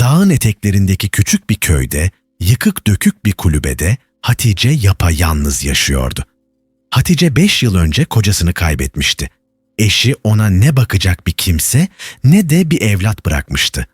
Dağın eteklerindeki küçük bir köyde, yıkık dökük bir kulübede Hatice yapayalnız yaşıyordu. Hatice beş yıl önce kocasını kaybetmişti. Eşi ona ne bakacak bir kimse ne de bir evlat bırakmıştı.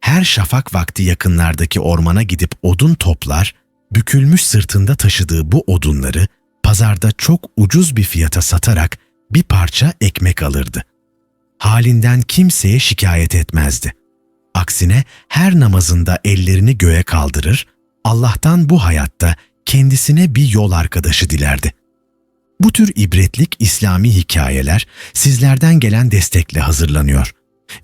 Her şafak vakti yakınlardaki ormana gidip odun toplar, bükülmüş sırtında taşıdığı bu odunları pazarda çok ucuz bir fiyata satarak bir parça ekmek alırdı. Halinden kimseye şikayet etmezdi. Aksine her namazında ellerini göğe kaldırır, Allah'tan bu hayatta kendisine bir yol arkadaşı dilerdi. Bu tür ibretlik İslami hikayeler sizlerden gelen destekle hazırlanıyor.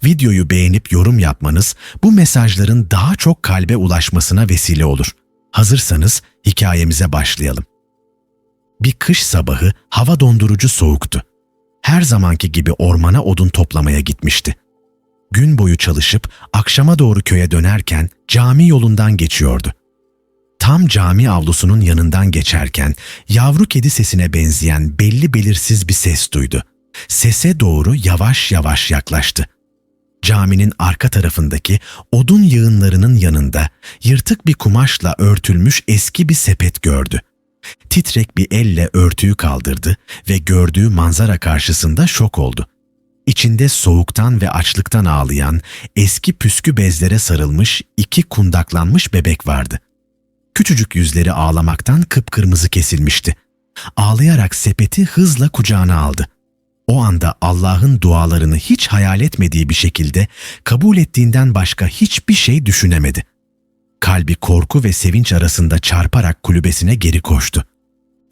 Videoyu beğenip yorum yapmanız bu mesajların daha çok kalbe ulaşmasına vesile olur. Hazırsanız hikayemize başlayalım. Bir kış sabahı hava dondurucu soğuktu. Her zamanki gibi ormana odun toplamaya gitmişti. Gün boyu çalışıp akşama doğru köye dönerken cami yolundan geçiyordu. Tam cami avlusunun yanından geçerken yavru kedi sesine benzeyen belli belirsiz bir ses duydu. Sese doğru yavaş yavaş yaklaştı. Caminin arka tarafındaki odun yığınlarının yanında yırtık bir kumaşla örtülmüş eski bir sepet gördü. Titrek bir elle örtüyü kaldırdı ve gördüğü manzara karşısında şok oldu. İçinde soğuktan ve açlıktan ağlayan, eski püskü bezlere sarılmış iki kundaklanmış bebek vardı. Küçücük yüzleri ağlamaktan kıpkırmızı kesilmişti. Ağlayarak sepeti hızla kucağına aldı. O anda Allah'ın dualarını hiç hayal etmediği bir şekilde kabul ettiğinden başka hiçbir şey düşünemedi. Kalbi korku ve sevinç arasında çarparak kulübesine geri koştu.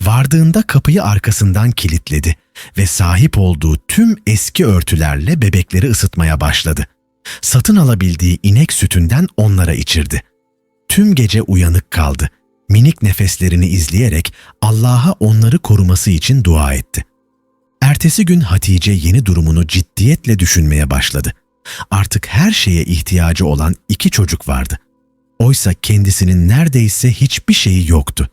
Vardığında kapıyı arkasından kilitledi ve sahip olduğu tüm eski örtülerle bebekleri ısıtmaya başladı. Satın alabildiği inek sütünden onlara içirdi. Tüm gece uyanık kaldı. Minik nefeslerini izleyerek Allah'a onları koruması için dua etti. Ertesi gün Hatice yeni durumunu ciddiyetle düşünmeye başladı. Artık her şeye ihtiyacı olan iki çocuk vardı. Oysa kendisinin neredeyse hiçbir şeyi yoktu.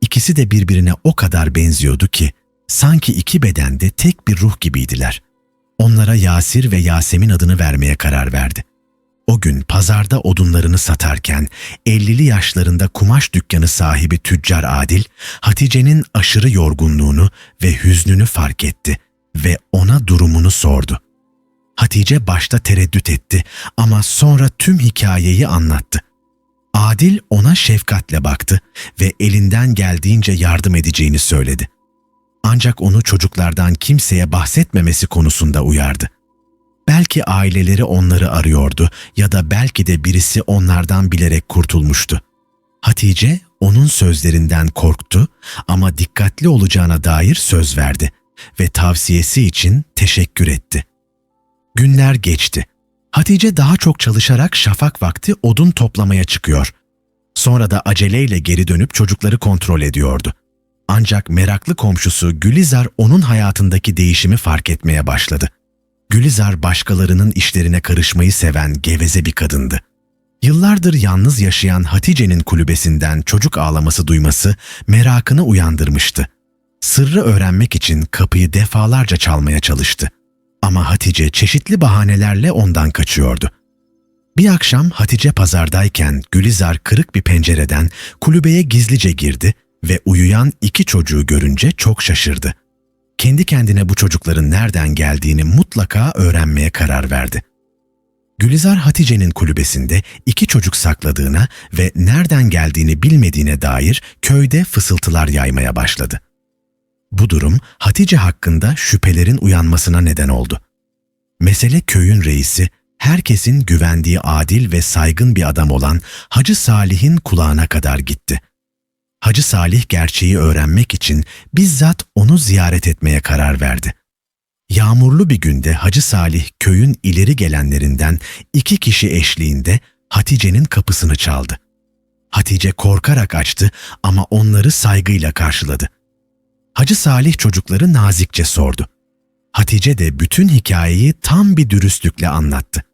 İkisi de birbirine o kadar benziyordu ki sanki iki bedende tek bir ruh gibiydiler. Onlara Yasir ve Yasemin adını vermeye karar verdi. O gün pazarda odunlarını satarken 50'li yaşlarında kumaş dükkanı sahibi tüccar Adil, Hatice'nin aşırı yorgunluğunu ve hüznünü fark etti ve ona durumunu sordu. Hatice başta tereddüt etti ama sonra tüm hikayeyi anlattı. Adil ona şefkatle baktı ve elinden geldiğince yardım edeceğini söyledi. Ancak onu çocuklardan kimseye bahsetmemesi konusunda uyardı. Belki aileleri onları arıyordu ya da belki de birisi onlardan bilerek kurtulmuştu. Hatice onun sözlerinden korktu ama dikkatli olacağına dair söz verdi ve tavsiyesi için teşekkür etti. Günler geçti. Hatice daha çok çalışarak şafak vakti odun toplamaya çıkıyor. Sonra da aceleyle geri dönüp çocukları kontrol ediyordu. Ancak meraklı komşusu Gülizar onun hayatındaki değişimi fark etmeye başladı. Gülizar başkalarının işlerine karışmayı seven geveze bir kadındı. Yıllardır yalnız yaşayan Hatice'nin kulübesinden çocuk ağlaması duyması merakını uyandırmıştı. Sırrı öğrenmek için kapıyı defalarca çalmaya çalıştı. Ama Hatice çeşitli bahanelerle ondan kaçıyordu. Bir akşam Hatice pazardayken Gülizar kırık bir pencereden kulübeye gizlice girdi ve uyuyan iki çocuğu görünce çok şaşırdı. Kendi kendine bu çocukların nereden geldiğini mutlaka öğrenmeye karar verdi. Gülizar Hatice'nin kulübesinde iki çocuk sakladığına ve nereden geldiğini bilmediğine dair köyde fısıltılar yaymaya başladı. Bu durum Hatice hakkında şüphelerin uyanmasına neden oldu. Mesele köyün reisi, herkesin güvendiği adil ve saygın bir adam olan Hacı Salih'in kulağına kadar gitti. Hacı Salih gerçeği öğrenmek için bizzat onu ziyaret etmeye karar verdi. Yağmurlu bir günde Hacı Salih köyün ileri gelenlerinden iki kişi eşliğinde Hatice'nin kapısını çaldı. Hatice korkarak açtı ama onları saygıyla karşıladı. Hacı Salih çocukları nazikçe sordu. Hatice de bütün hikayeyi tam bir dürüstlükle anlattı.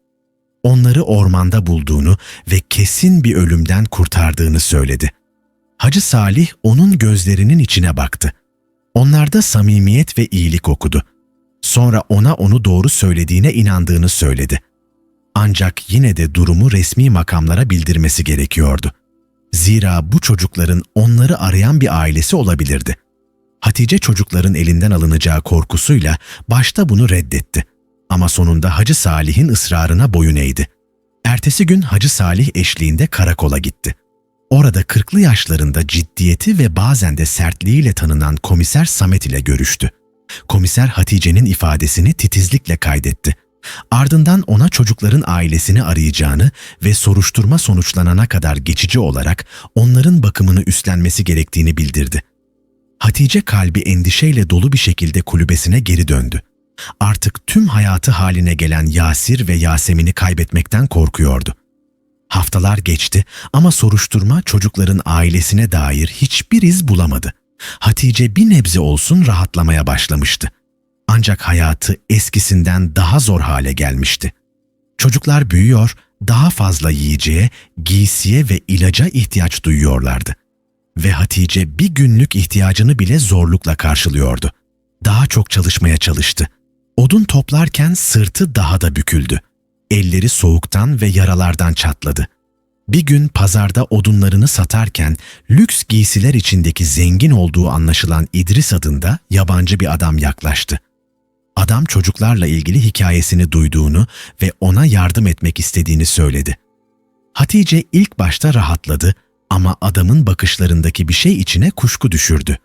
Onları ormanda bulduğunu ve kesin bir ölümden kurtardığını söyledi. Hacı Salih onun gözlerinin içine baktı. Onlarda samimiyet ve iyilik okudu. Sonra ona onu doğru söylediğine inandığını söyledi. Ancak yine de durumu resmi makamlara bildirmesi gerekiyordu. Zira bu çocukların onları arayan bir ailesi olabilirdi. Hatice çocukların elinden alınacağı korkusuyla başta bunu reddetti. Ama sonunda Hacı Salih'in ısrarına boyun eğdi. Ertesi gün Hacı Salih eşliğinde karakola gitti. Orada kırklı yaşlarında ciddiyeti ve bazen de sertliğiyle tanınan komiser Samet ile görüştü. Komiser Hatice'nin ifadesini titizlikle kaydetti. Ardından ona çocukların ailesini arayacağını ve soruşturma sonuçlanana kadar geçici olarak onların bakımını üstlenmesi gerektiğini bildirdi. Hatice kalbi endişeyle dolu bir şekilde kulübesine geri döndü. Artık tüm hayatı haline gelen Yasir ve Yasemin'i kaybetmekten korkuyordu. Haftalar geçti ama soruşturma çocukların ailesine dair hiçbir iz bulamadı. Hatice bir nebze olsun rahatlamaya başlamıştı. Ancak hayatı eskisinden daha zor hale gelmişti. Çocuklar büyüyor, daha fazla yiyeceğe, giysiye ve ilaca ihtiyaç duyuyorlardı. Ve Hatice bir günlük ihtiyacını bile zorlukla karşılıyordu. Daha çok çalışmaya çalıştı. Odun toplarken sırtı daha da büküldü. Elleri soğuktan ve yaralardan çatladı. Bir gün pazarda odunlarını satarken lüks giysiler içindeki zengin olduğu anlaşılan İdris adında yabancı bir adam yaklaştı. Adam çocuklarla ilgili hikayesini duyduğunu ve ona yardım etmek istediğini söyledi. Hatice ilk başta rahatladı ama adamın bakışlarındaki bir şey içine kuşku düşürdü.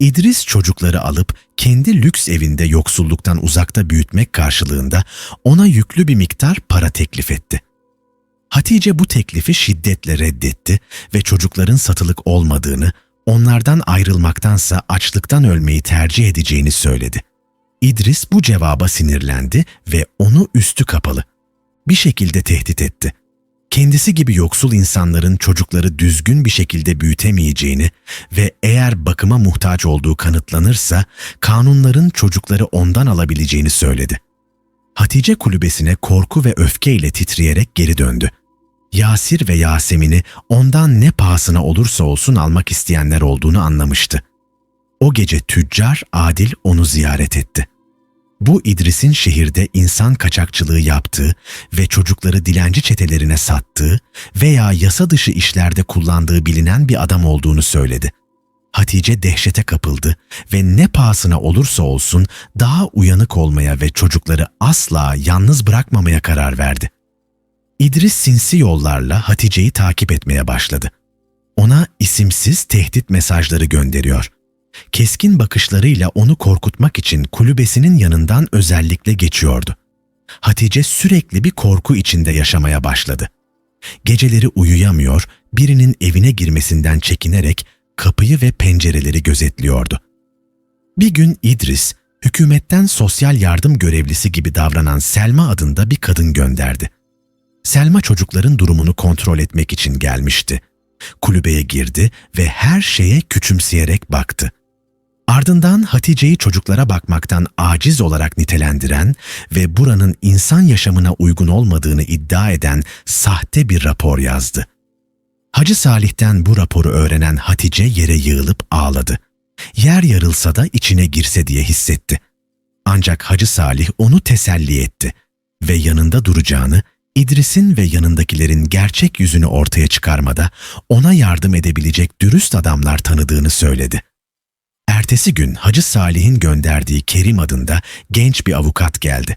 İdris çocukları alıp kendi lüks evinde yoksulluktan uzakta büyütmek karşılığında ona yüklü bir miktar para teklif etti. Hatice bu teklifi şiddetle reddetti ve çocukların satılık olmadığını, onlardan ayrılmaktansa açlıktan ölmeyi tercih edeceğini söyledi. İdris bu cevaba sinirlendi ve onu üstü kapalı bir şekilde tehdit etti. Kendisi gibi yoksul insanların çocukları düzgün bir şekilde büyütemeyeceğini ve eğer bakıma muhtaç olduğu kanıtlanırsa kanunların çocukları ondan alabileceğini söyledi. Hatice kulübesine korku ve öfkeyle titreyerek geri döndü. Yasir ve Yasemin'i ondan ne pahasına olursa olsun almak isteyenler olduğunu anlamıştı. O gece tüccar Adil onu ziyaret etti. Bu İdris'in şehirde insan kaçakçılığı yaptığı ve çocukları dilenci çetelerine sattığı veya yasa dışı işlerde kullandığı bilinen bir adam olduğunu söyledi. Hatice dehşete kapıldı ve ne pahasına olursa olsun daha uyanık olmaya ve çocukları asla yalnız bırakmamaya karar verdi. İdris sinsi yollarla Hatice'yi takip etmeye başladı. Ona isimsiz tehdit mesajları gönderiyor. Keskin bakışlarıyla onu korkutmak için kulübesinin yanından özellikle geçiyordu. Hatice sürekli bir korku içinde yaşamaya başladı. Geceleri uyuyamıyor, birinin evine girmesinden çekinerek kapıyı ve pencereleri gözetliyordu. Bir gün İdris, hükümetten sosyal yardım görevlisi gibi davranan Selma adında bir kadın gönderdi. Selma çocukların durumunu kontrol etmek için gelmişti. Kulübeye girdi ve her şeye küçümseyerek baktı. Ardından Hatice'yi çocuklara bakmaktan aciz olarak nitelendiren ve buranın insan yaşamına uygun olmadığını iddia eden sahte bir rapor yazdı. Hacı Salih'ten bu raporu öğrenen Hatice yere yığılıp ağladı. Yer yarılsa da içine girse diye hissetti. Ancak Hacı Salih onu teselli etti ve yanında duracağını, İdris'in ve yanındakilerin gerçek yüzünü ortaya çıkarmada ona yardım edebilecek dürüst adamlar tanıdığını söyledi. Ertesi gün Hacı Salih'in gönderdiği Kerim adında genç bir avukat geldi.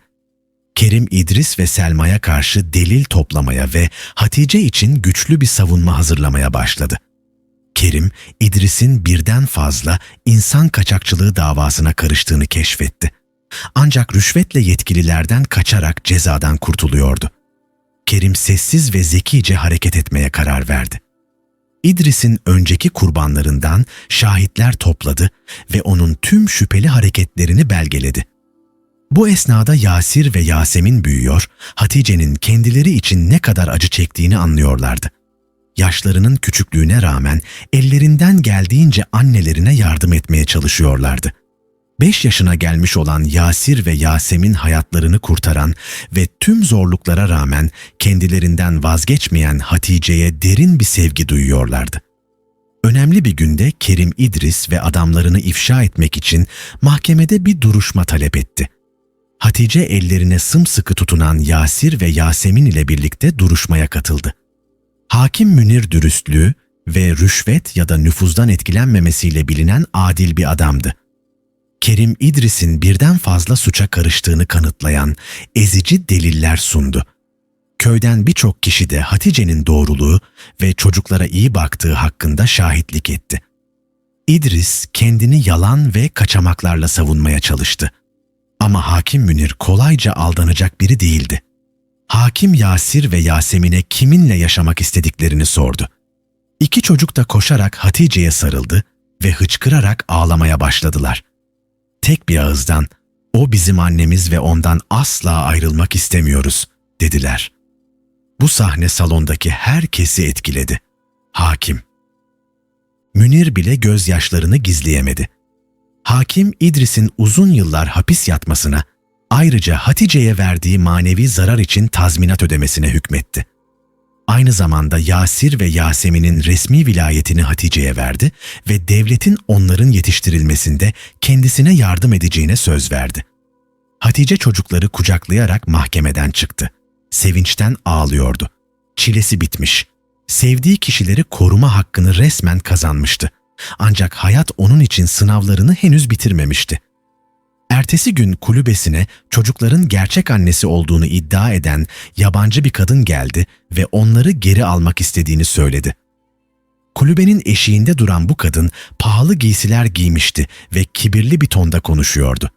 Kerim İdris ve Selma'ya karşı delil toplamaya ve Hatice için güçlü bir savunma hazırlamaya başladı. Kerim, İdris'in birden fazla insan kaçakçılığı davasına karıştığını keşfetti. Ancak rüşvetle yetkililerden kaçarak cezadan kurtuluyordu. Kerim sessiz ve zekice hareket etmeye karar verdi. İdris'in önceki kurbanlarından şahitler topladı ve onun tüm şüpheli hareketlerini belgeledi. Bu esnada Yasir ve Yasemin büyüyor, Hatice'nin kendileri için ne kadar acı çektiğini anlıyorlardı. Yaşlarının küçüklüğüne rağmen ellerinden geldiğince annelerine yardım etmeye çalışıyorlardı. 5 yaşına gelmiş olan Yasir ve Yasemin hayatlarını kurtaran ve tüm zorluklara rağmen kendilerinden vazgeçmeyen Hatice'ye derin bir sevgi duyuyorlardı. Önemli bir günde Kerim İdris ve adamlarını ifşa etmek için mahkemede bir duruşma talep etti. Hatice ellerine sımsıkı tutunan Yasir ve Yasemin ile birlikte duruşmaya katıldı. Hakim Münir dürüstlüğü ve rüşvet ya da nüfuzdan etkilenmemesiyle bilinen adil bir adamdı. Kerim İdris'in birden fazla suça karıştığını kanıtlayan ezici deliller sundu. Köyden birçok kişi de Hatice'nin doğruluğu ve çocuklara iyi baktığı hakkında şahitlik etti. İdris kendini yalan ve kaçamaklarla savunmaya çalıştı. Ama Hakim Münir kolayca aldanacak biri değildi. Hakim Yasir ve Yasemin'e kiminle yaşamak istediklerini sordu. İki çocuk da koşarak Hatice'ye sarıldı ve hıçkırarak ağlamaya başladılar. Tek bir ağızdan o bizim annemiz ve ondan asla ayrılmak istemiyoruz dediler. Bu sahne salondaki herkesi etkiledi. Hakim. Münir bile gözyaşlarını gizleyemedi. Hakim İdris'in uzun yıllar hapis yatmasına, ayrıca Hatice'ye verdiği manevi zarar için tazminat ödemesine hükmetti. Aynı zamanda Yasir ve Yasemin'in resmi vilayetini Hatice'ye verdi ve devletin onların yetiştirilmesinde kendisine yardım edeceğine söz verdi. Hatice çocukları kucaklayarak mahkemeden çıktı. Sevinçten ağlıyordu. Çilesi bitmiş. Sevdiği kişileri koruma hakkını resmen kazanmıştı. Ancak hayat onun için sınavlarını henüz bitirmemişti. Ertesi gün kulübesine çocukların gerçek annesi olduğunu iddia eden yabancı bir kadın geldi ve onları geri almak istediğini söyledi. Kulübenin eşiğinde duran bu kadın pahalı giysiler giymişti ve kibirli bir tonda konuşuyordu.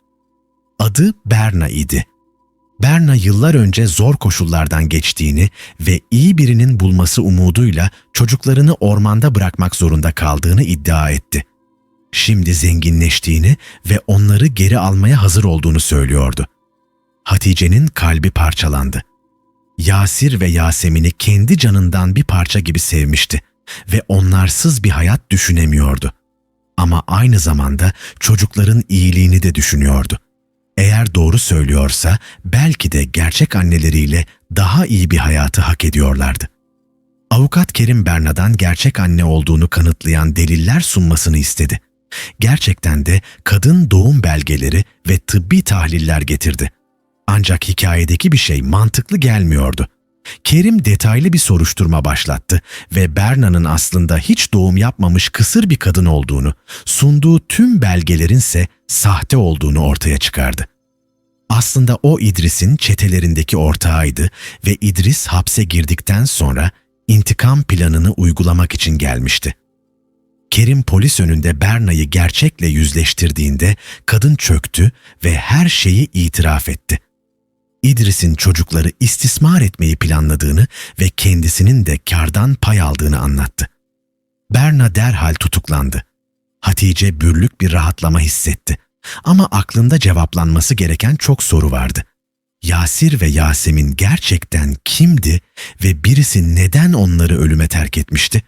Adı Berna idi. Berna yıllar önce zor koşullardan geçtiğini ve iyi birinin bulması umuduyla çocuklarını ormanda bırakmak zorunda kaldığını iddia etti. Şimdi zenginleştiğini ve onları geri almaya hazır olduğunu söylüyordu. Hatice'nin kalbi parçalandı. Yasir ve Yasemin'i kendi canından bir parça gibi sevmişti ve onlarsız bir hayat düşünemiyordu. Ama aynı zamanda çocukların iyiliğini de düşünüyordu. Eğer doğru söylüyorsa belki de gerçek anneleriyle daha iyi bir hayatı hak ediyorlardı. Avukat Kerim Berna'dan gerçek anne olduğunu kanıtlayan deliller sunmasını istedi. Gerçekten de kadın doğum belgeleri ve tıbbi tahliller getirdi. Ancak hikayedeki bir şey mantıklı gelmiyordu. Kerim detaylı bir soruşturma başlattı ve Berna'nın aslında hiç doğum yapmamış kısır bir kadın olduğunu, sunduğu tüm belgelerin ise sahte olduğunu ortaya çıkardı. Aslında o İdris'in çetelerindeki ortağıydı ve İdris hapse girdikten sonra intikam planını uygulamak için gelmişti. Kerim polis önünde Berna'yı gerçekle yüzleştirdiğinde kadın çöktü ve her şeyi itiraf etti. İdris'in çocukları istismar etmeyi planladığını ve kendisinin de kardan pay aldığını anlattı. Berna derhal tutuklandı. Hatice bürlük bir rahatlama hissetti. Ama aklında cevaplanması gereken çok soru vardı. Yasir ve Yasemin gerçekten kimdi ve birisi neden onları ölüme terk etmişti?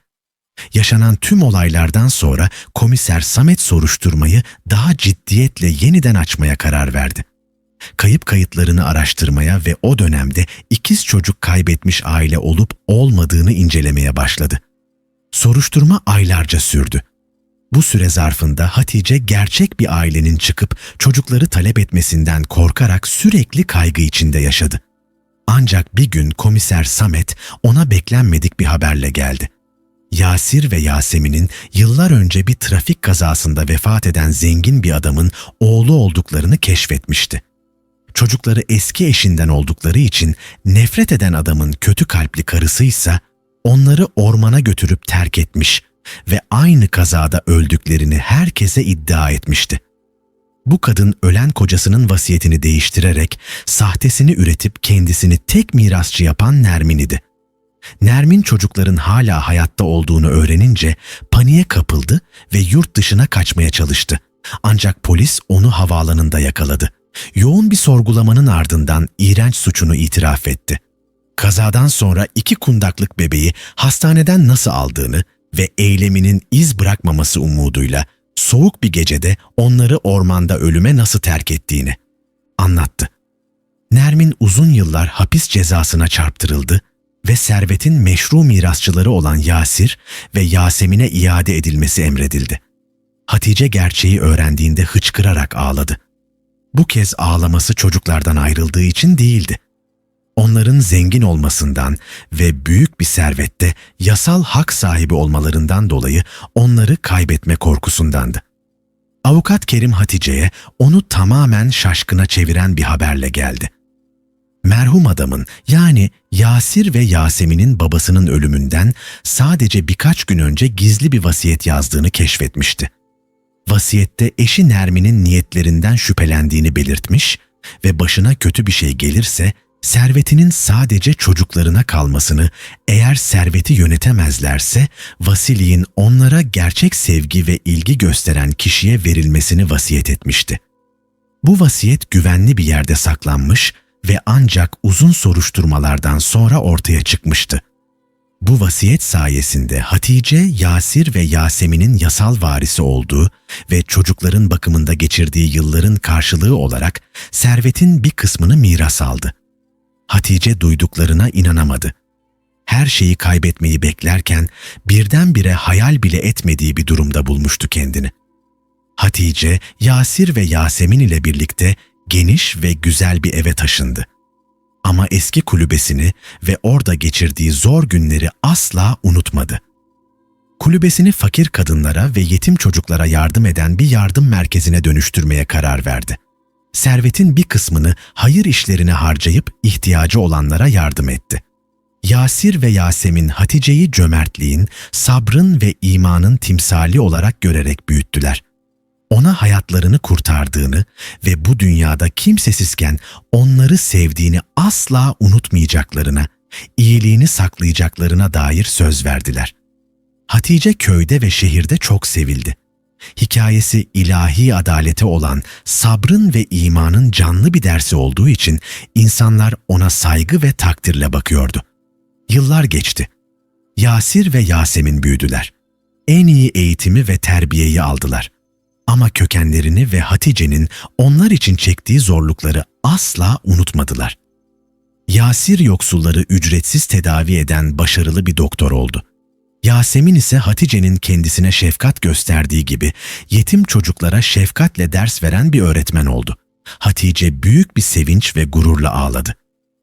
Yaşanan tüm olaylardan sonra komiser Samet soruşturmayı daha ciddiyetle yeniden açmaya karar verdi. Kayıp kayıtlarını araştırmaya ve o dönemde ikiz çocuk kaybetmiş aile olup olmadığını incelemeye başladı. Soruşturma aylarca sürdü. Bu süre zarfında Hatice gerçek bir ailenin çıkıp çocukları talep etmesinden korkarak sürekli kaygı içinde yaşadı. Ancak bir gün komiser Samet ona beklenmedik bir haberle geldi. Yasir ve Yasemin'in yıllar önce bir trafik kazasında vefat eden zengin bir adamın oğlu olduklarını keşfetmişti. Çocukları eski eşinden oldukları için nefret eden adamın kötü kalpli karısıysa onları ormana götürüp terk etmiş ve aynı kazada öldüklerini herkese iddia etmişti. Bu kadın ölen kocasının vasiyetini değiştirerek sahtesini üretip kendisini tek mirasçı yapan Nermin idi. Nermin çocukların hala hayatta olduğunu öğrenince paniğe kapıldı ve yurt dışına kaçmaya çalıştı. Ancak polis onu havaalanında yakaladı. Yoğun bir sorgulamanın ardından iğrenç suçunu itiraf etti. Kazadan sonra iki kundaklık bebeği hastaneden nasıl aldığını ve eyleminin iz bırakmaması umuduyla soğuk bir gecede onları ormanda ölüme nasıl terk ettiğini anlattı. Nermin uzun yıllar hapis cezasına çarptırıldı ve servetin meşru mirasçıları olan Yasir ve Yasemin'e iade edilmesi emredildi. Hatice gerçeği öğrendiğinde hıçkırarak ağladı. bu kez ağlaması çocuklardan ayrıldığı için değildi. Onların zengin olmasından ve büyük bir servette yasal hak sahibi olmalarından dolayı onları kaybetme korkusundandı. Avukat Kerim Hatice'ye onu tamamen şaşkına çeviren bir haberle geldi. Merhum adamın yani Yasir ve Yasemin'in babasının ölümünden sadece birkaç gün önce gizli bir vasiyet yazdığını keşfetmişti. Vasiyette eşi Nermin'in niyetlerinden şüphelendiğini belirtmiş ve başına kötü bir şey gelirse servetinin sadece çocuklarına kalmasını, eğer serveti yönetemezlerse Vasili'nin onlara gerçek sevgi ve ilgi gösteren kişiye verilmesini vasiyet etmişti. Bu vasiyet güvenli bir yerde saklanmış ve ancak uzun soruşturmalardan sonra ortaya çıkmıştı. Bu vasiyet sayesinde Hatice, Yasir ve Yasemin'in yasal varisi olduğu ve çocukların bakımında geçirdiği yılların karşılığı olarak servetin bir kısmını miras aldı. Hatice duyduklarına inanamadı. Her şeyi kaybetmeyi beklerken birdenbire hayal bile etmediği bir durumda bulmuştu kendini. Hatice, Yasir ve Yasemin ile birlikte geniş ve güzel bir eve taşındı. Ama eski kulübesini ve orada geçirdiği zor günleri asla unutmadı. Kulübesini fakir kadınlara ve yetim çocuklara yardım eden bir yardım merkezine dönüştürmeye karar verdi. Servetin bir kısmını hayır işlerine harcayıp ihtiyacı olanlara yardım etti. Yasir ve Yasemin Hatice'yi cömertliğin, sabrın ve imanın timsali olarak görerek büyüttüler ona hayatlarını kurtardığını ve bu dünyada kimsesizken onları sevdiğini asla unutmayacaklarına, iyiliğini saklayacaklarına dair söz verdiler. Hatice köyde ve şehirde çok sevildi. Hikayesi ilahi adalete olan sabrın ve imanın canlı bir dersi olduğu için insanlar ona saygı ve takdirle bakıyordu. Yıllar geçti. Yasir ve Yasemin büyüdüler. En iyi eğitimi ve terbiyeyi aldılar. Ama kökenlerini ve Hatice'nin onlar için çektiği zorlukları asla unutmadılar. Yasir yoksulları ücretsiz tedavi eden başarılı bir doktor oldu. Yasemin ise Hatice'nin kendisine şefkat gösterdiği gibi yetim çocuklara şefkatle ders veren bir öğretmen oldu. Hatice büyük bir sevinç ve gururla ağladı.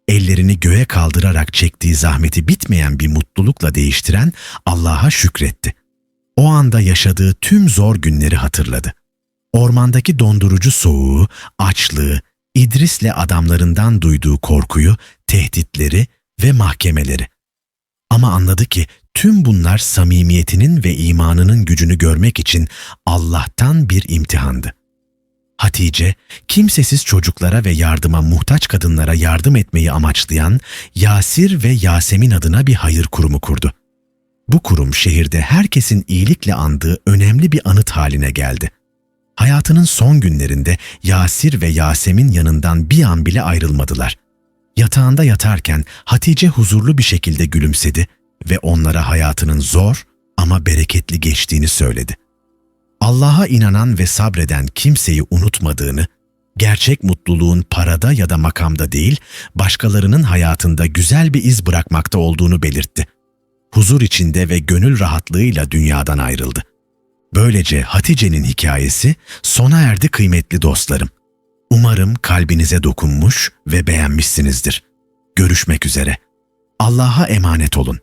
Ellerini göğe kaldırarak çektiği zahmeti bitmeyen bir mutlulukla değiştiren Allah'a şükretti. O anda yaşadığı tüm zor günleri hatırladı. Ormandaki dondurucu soğuğu, açlığı, İdris'le adamlarından duyduğu korkuyu, tehditleri ve mahkemeleri. Ama anladı ki tüm bunlar samimiyetinin ve imanının gücünü görmek için Allah'tan bir imtihandı. Hatice, kimsesiz çocuklara ve yardıma muhtaç kadınlara yardım etmeyi amaçlayan Yasir ve Yasemin adına bir hayır kurumu kurdu. Bu kurum şehirde herkesin iyilikle andığı önemli bir anıt haline geldi. Hayatının son günlerinde Yasir ve Yasemin yanından bir an bile ayrılmadılar. Yatağında yatarken Hatice huzurlu bir şekilde gülümsedi ve onlara hayatının zor ama bereketli geçtiğini söyledi. Allah'a inanan ve sabreden kimseyi unutmadığını, gerçek mutluluğun parada ya da makamda değil, başkalarının hayatında güzel bir iz bırakmakta olduğunu belirtti huzur içinde ve gönül rahatlığıyla dünyadan ayrıldı. Böylece Hatice'nin hikayesi sona erdi kıymetli dostlarım. Umarım kalbinize dokunmuş ve beğenmişsinizdir. Görüşmek üzere. Allah'a emanet olun.